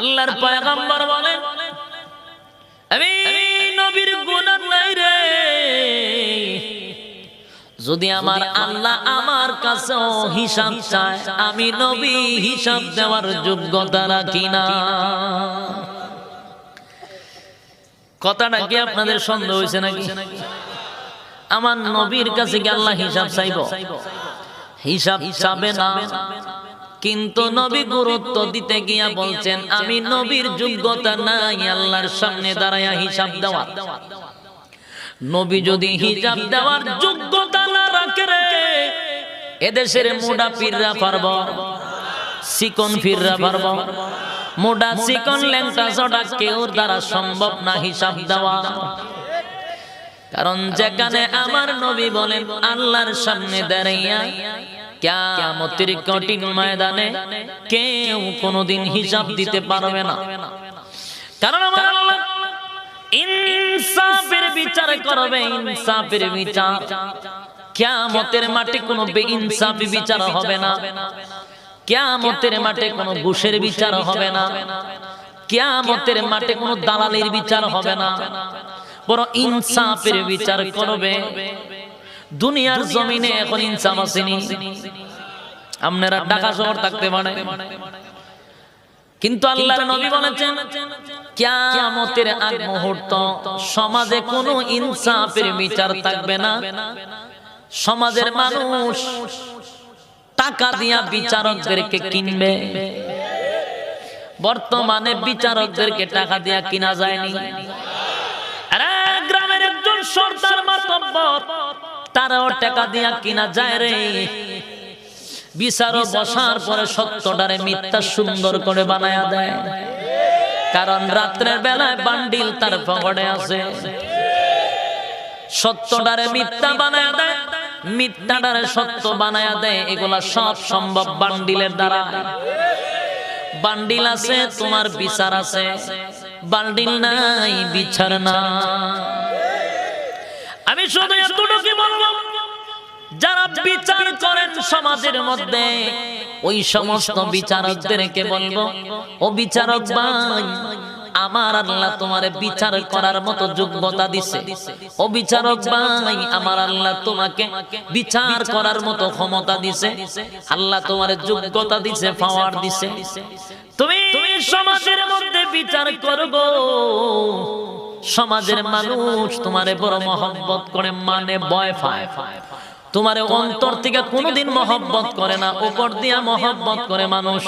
আল্লাহর পয়গম্বর বলেন আমি নবীর গুনাহ নাই রে। যদি আমার আল্লাহ আমার কাছেও হিসাব চায়, আমি নবী হিসাব দেওয়ার যোগ্যতা রাখি না। কথাটা কি আপনাদের সন্দেহ হয়েছে নাকি? আমার নবীর কাছে কি আল্লাহ হিসাব চাইব? হিসাব চাবে না। কিন্তু নবী গুরুত্ব দিতে গিয়া বলছেন আমি নবীর যোগ্যতা নাই আল্লাহর সামনে দাঁড়ায়া হিসাব দেওয়া। নবী যদি হিসাব দেওয়ার যোগ্যতা না রাখে রে এদেশের মোডা পীররা পারব সিকন ফিররা পারব মোডা সিকন ল্যাংটা চটা কেউ দ্বারা সম্ভব না হিসাব দেওয়া। কারণ যেখানে আমার নবী বলেন আল্লাহর সামনে দাঁড়াইয়া কিয়ামতের কঠিন ময়দানে কেউ কোনোদিন হিসাব দিতে পারবে না। কারণ আমার আল্লাহ ইনসাফের বিচার করবে, ইনসাফের বিচার। কিয়ামতের মাঠে কোনো বেইনসাফি বিচার হবে না। কিয়ামতের মাঠে কোনো ঘুষের বিচার হবে না। কিয়ামতের মাঠে কোনো দালালির বিচার হবে না। বড় ইনসাফের বিচার করবে। দুনিয়ার জমিনে এখন ইনসাফ আসেনি। আপনারা ঢাকা শহর থাকতে পারে। কিন্তু আল্লাহর নবী বলেছেন কিয়ামতের আগ মুহূর্ত সমাজে কোনো ইনসাফের বিচার থাকবে না। সমাজের মানুষ টাকা দিয়া বিচারকদেরকে কিনবে। বর্তমানে বিচারকদেরকে টাকা দিয়া কিনা যায়নি। আরে গ্রামের একজন সর্দার মাতব্বর তারাও টাকা দিয়া কিনা যায় রে। বিচারও বসার পরে সত্যটারে মিথ্যা সুন্দর করে বানায়া দেয়। কারণ রাত্রের বেলায় বান্ডিল তার পকেটে আছে। সত্যটারে মিথ্যা বানায়া দেয়। মিথ্যাটারে সত্য বানায়া দেয়। এগুলা সব সম্ভব বান্ডিলের দ্বারা। বান্ডিল আছে তোমার বিচার আছে। বান্ডিল নাই বিচার না শুধু এতটুকু বলব যারা বিচার করেন সমাজের মধ্যে ওই সমস্ত বিচারকদেরকে বলব ও বিচারক ভাই আমার আল্লাহ তোমার বিচার করার মতো যোগ্যতা দিছে। ও বিচারক ভাই আমার আল্লাহ তোমাকে বিচার করার মতো ক্ষমতা দিছে। আল্লাহ তোমার যোগ্যতা দিছে পাওয়ার দিছে। তুমি তুমি সমাজের মধ্যে বিচার করব। সমাজের মানুষ তোমারে বড় মহব্বত করে মানে ভয় পায়। তোমারে অন্তর থেকে কোনোদিন মহব্বত করে না উপর দিয়া মহব্বত করে মানুষ।